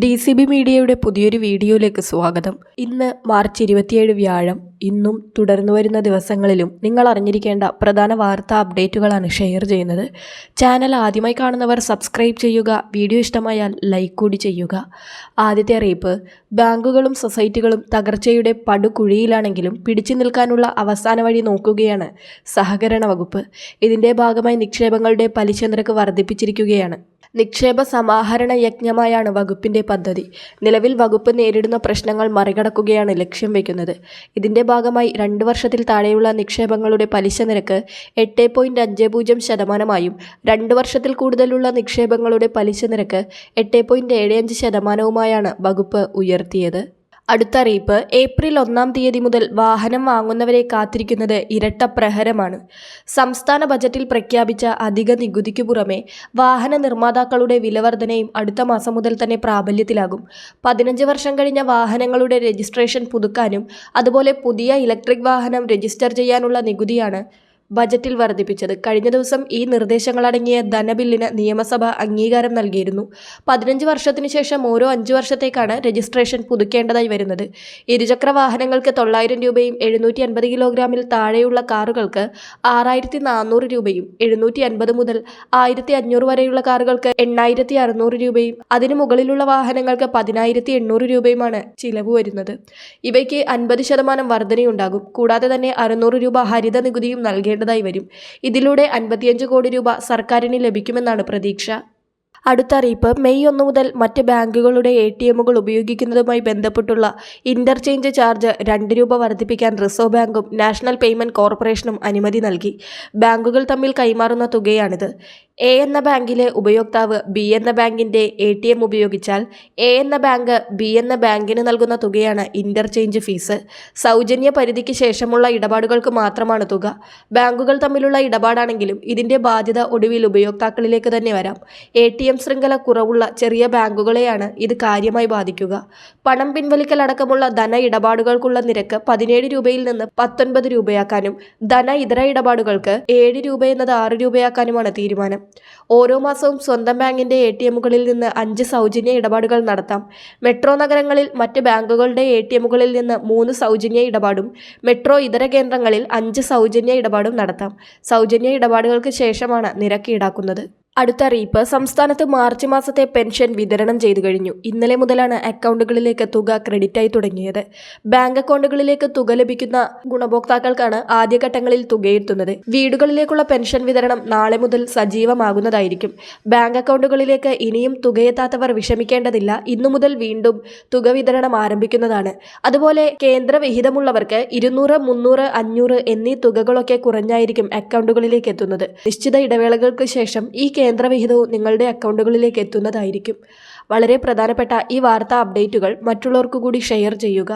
D C B മീഡിയയുടെ പുതിയൊരു വീഡിയോയിലേക്ക് സ്വാഗതം. ഇന്ന് മാർച്ച് ഇരുപത്തിയേഴ് വ്യാഴം. ഇന്നും തുടർന്നു വരുന്ന ദിവസങ്ങളിലും നിങ്ങൾ അറിഞ്ഞിരിക്കേണ്ട പ്രധാന വാർത്താ അപ്ഡേറ്റുകളാണ് ഷെയർ ചെയ്യുന്നത്. ചാനൽ ആദ്യമായി കാണുന്നവർ സബ്സ്ക്രൈബ് ചെയ്യുക വീഡിയോ ഇഷ്ടമായാൽ ലൈക്ക് കൂടി ചെയ്യുക. ആദ്യത്തെ അറിയിപ്പ് ബാങ്കുകളും സൊസൈറ്റികളും തകർച്ചയുടെ പടുകുഴിയിലാണെങ്കിലും പിടിച്ചു നിൽക്കാനുള്ള അവസാന വഴി നോക്കുകയാണ് സഹകരണ വകുപ്പ്. ഇതിന്റെ ഭാഗമായി നിക്ഷേപങ്ങളുടെ പലിശ നിരക്ക് വർദ്ധിപ്പിച്ചിരിക്കുകയാണ്. നിക്ഷേപ സമാഹരണ യജ്ഞമായാണ് വകുപ്പിന്റെ പദ്ധതി. നിലവിൽ വകുപ്പ് നേരിടുന്ന പ്രശ്നങ്ങൾ മറികടക്കുകയാണ് ലക്ഷ്യം വയ്ക്കുന്നത് ഇതിന്റെ ഭാഗമായി രണ്ട് വർഷത്തിൽ താഴെയുള്ള നിക്ഷേപങ്ങളുടെ പലിശ നിരക്ക് എട്ട് പോയിന്റ് അഞ്ച് പൂജ്യം ശതമാനമായും രണ്ട് വർഷത്തിൽ കൂടുതലുള്ള നിക്ഷേപങ്ങളുടെ പലിശ നിരക്ക് എട്ട് പോയിന്റ് ഏഴ് അഞ്ച് ശതമാനവുമായാണ് വകുപ്പ് ഉയർത്തിയത്. അടുത്ത അറിയിപ്പ് ഏപ്രിൽ ഒന്നാം തീയതി മുതൽ വാഹനം വാങ്ങുന്നവരെ കാത്തിരിക്കുന്നത് ഇരട്ട പ്രഹരമാണ്. സംസ്ഥാന ബജറ്റിൽ പ്രഖ്യാപിച്ച അധിക നികുതിക്കു പുറമെ വാഹന നിർമ്മാതാക്കളുടെ വിലവർധനയും അടുത്ത മാസം മുതൽ തന്നെ പ്രാബല്യത്തിലാകും. പതിനഞ്ച് വർഷം കഴിഞ്ഞ വാഹനങ്ങളുടെ രജിസ്ട്രേഷൻ പുതുക്കാനും അതുപോലെ പുതിയ ഇലക്ട്രിക് വാഹനം രജിസ്റ്റർ ചെയ്യാനുള്ള നികുതിയാണ് ബജറ്റിൽ വർദ്ധിപ്പിച്ചത്. കഴിഞ്ഞ ദിവസം ഈ നിർദ്ദേശങ്ങളടങ്ങിയ ധനബില്ലിന് നിയമസഭ അംഗീകാരം നൽകിയിരുന്നു. പതിനഞ്ച് വർഷത്തിനു ശേഷം ഓരോ അഞ്ച് വർഷത്തേക്കാണ് രജിസ്ട്രേഷൻ പുതുക്കേണ്ടതായി വരുന്നത്. ഇരുചക്ര വാഹനങ്ങൾക്ക് തൊള്ളായിരം രൂപയും എഴുന്നൂറ്റി അൻപത് കിലോഗ്രാമിൽ താഴെയുള്ള കാറുകൾക്ക് ആറായിരത്തി നാനൂറ് രൂപയും എഴുന്നൂറ്റി അൻപത് മുതൽ ആയിരത്തി അഞ്ഞൂറ് വരെയുള്ള കാറുകൾക്ക് എണ്ണായിരത്തി അറുന്നൂറ് രൂപയും അതിനു മുകളിലുള്ള വാഹനങ്ങൾക്ക് പതിനായിരത്തി എണ്ണൂറ് രൂപയുമാണ് ചിലവ് വരുന്നത്. ഇവയ്ക്ക് അൻപത് ശതമാനം വർധനയുണ്ടാകും. കൂടാതെ തന്നെ അറുന്നൂറ് രൂപ ഹരിത നികുതിയും നൽകേണ്ടതായി വരും. ഇതിലൂടെ അൻപത്തിയഞ്ച് കോടി രൂപ സർക്കാരിന് ലഭിക്കുമെന്നാണ് പ്രതീക്ഷ. അടുത്ത അറിയിപ്പ് മെയ് ഒന്ന് മുതൽ മറ്റ് ബാങ്കുകളുടെ എ ടി എമ്മുകൾ ഉപയോഗിക്കുന്നതുമായി ബന്ധപ്പെട്ടുള്ള ഇന്റർചേഞ്ച് ചാർജ് രണ്ട് രൂപ വർദ്ധിപ്പിക്കാൻ റിസർവ് ബാങ്കും നാഷണൽ പേയ്മെന്റ് കോർപ്പറേഷനും അനുമതി നൽകി. ബാങ്കുകൾ തമ്മിൽ കൈമാറുന്ന തുകയാണിത്. എ എന്ന ബാങ്കിലെ ഉപയോക്താവ് ബി എന്ന ബാങ്കിന്റെ എ ടി എം ഉപയോഗിച്ചാൽ എ എന്ന ബാങ്ക് ബി എന്ന ബാങ്കിന് നൽകുന്ന തുകയാണ് ഇന്റർചേഞ്ച് ഫീസ്. സൗജന്യ പരിധിക്ക് ശേഷമുള്ള ഇടപാടുകൾക്ക് മാത്രമാണ് തുക. ബാങ്കുകൾ തമ്മിലുള്ള ഇടപാടാണെങ്കിലും ഇതിന്റെ ബാധ്യത ഒടുവിൽ ഉപയോക്താക്കളിലേക്ക് തന്നെ വരാം. എ ടി എം ശൃംഖല കുറവുള്ള ചെറിയ ബാങ്കുകളെയാണ് ഇത് കാര്യമായി ബാധിക്കുക. പണം പിൻവലിക്കൽ അടക്കമുള്ള ധന ഇടപാടുകൾക്കുള്ള നിരക്ക് പതിനേഴ് രൂപയിൽ നിന്ന് പത്തൊൻപത് രൂപയാക്കാനും ധന ഇതര ഇടപാടുകൾക്ക് ഏഴ് രൂപ എന്നത് ആറ് രൂപയാക്കാനുമാണ് തീരുമാനം. ഓരോ മാസവും സ്വന്തം ബാങ്കിന്റെ എ ടി എമ്മുകളിൽ നിന്ന് അഞ്ച് സൗജന്യ ഇടപാടുകൾ നടത്താം. മെട്രോ നഗരങ്ങളിൽ മറ്റ് ബാങ്കുകളുടെ എ ടി എമ്മുകളിൽ നിന്ന് മൂന്ന് സൗജന്യ ഇടപാടും മെട്രോ ഇതര കേന്ദ്രങ്ങളിൽ അഞ്ച് സൗജന്യ ഇടപാടും നടത്താം. സൗജന്യ ഇടപാടുകൾക്ക് ശേഷമാണ് നിരക്ക് ഈടാക്കുന്നത്. അടുത്ത അറിയിപ്പ് സംസ്ഥാനത്ത് മാർച്ച് മാസത്തെ പെൻഷൻ വിതരണം ചെയ്തു കഴിഞ്ഞു. ഇന്നലെ മുതലാണ് അക്കൗണ്ടുകളിലേക്ക് തുക ക്രെഡിറ്റായി തുടങ്ങിയത്. ബാങ്ക് അക്കൗണ്ടുകളിലേക്ക് തുക ലഭിക്കുന്ന ഗുണഭോക്താക്കൾക്കാണ് ആദ്യഘട്ടങ്ങളിൽ തുകയെത്തുന്നത്. വീടുകളിലേക്കുള്ള പെൻഷൻ വിതരണം നാളെ മുതൽ സജീവമാകുന്നതായിരിക്കും. ബാങ്ക് അക്കൗണ്ടുകളിലേക്ക് ഇനിയും തുകയെത്താത്തവർ വിഷമിക്കേണ്ടതില്ല. ഇന്നു മുതൽ വീണ്ടും തുക വിതരണം ആരംഭിക്കുന്നതാണ്. അതുപോലെ കേന്ദ്ര വിഹിതമുള്ളവർക്ക് ഇരുന്നൂറ് മുന്നൂറ് അഞ്ഞൂറ് എന്നീ തുകകളൊക്കെ കുറഞ്ഞായിരിക്കും അക്കൗണ്ടുകളിലേക്ക് എത്തുന്നത്. നിശ്ചിത ഇടവേളകൾക്ക് ശേഷം ഈ കേന്ദ്രവിഹിതവും നിങ്ങളുടെ അക്കൗണ്ടുകളിലേക്ക് എത്തുന്നതായിരിക്കും. വളരെ പ്രധാനപ്പെട്ട ഈ വാർത്താ അപ്ഡേറ്റുകൾ മറ്റുള്ളവർക്കു കൂടി ഷെയർ ചെയ്യുക.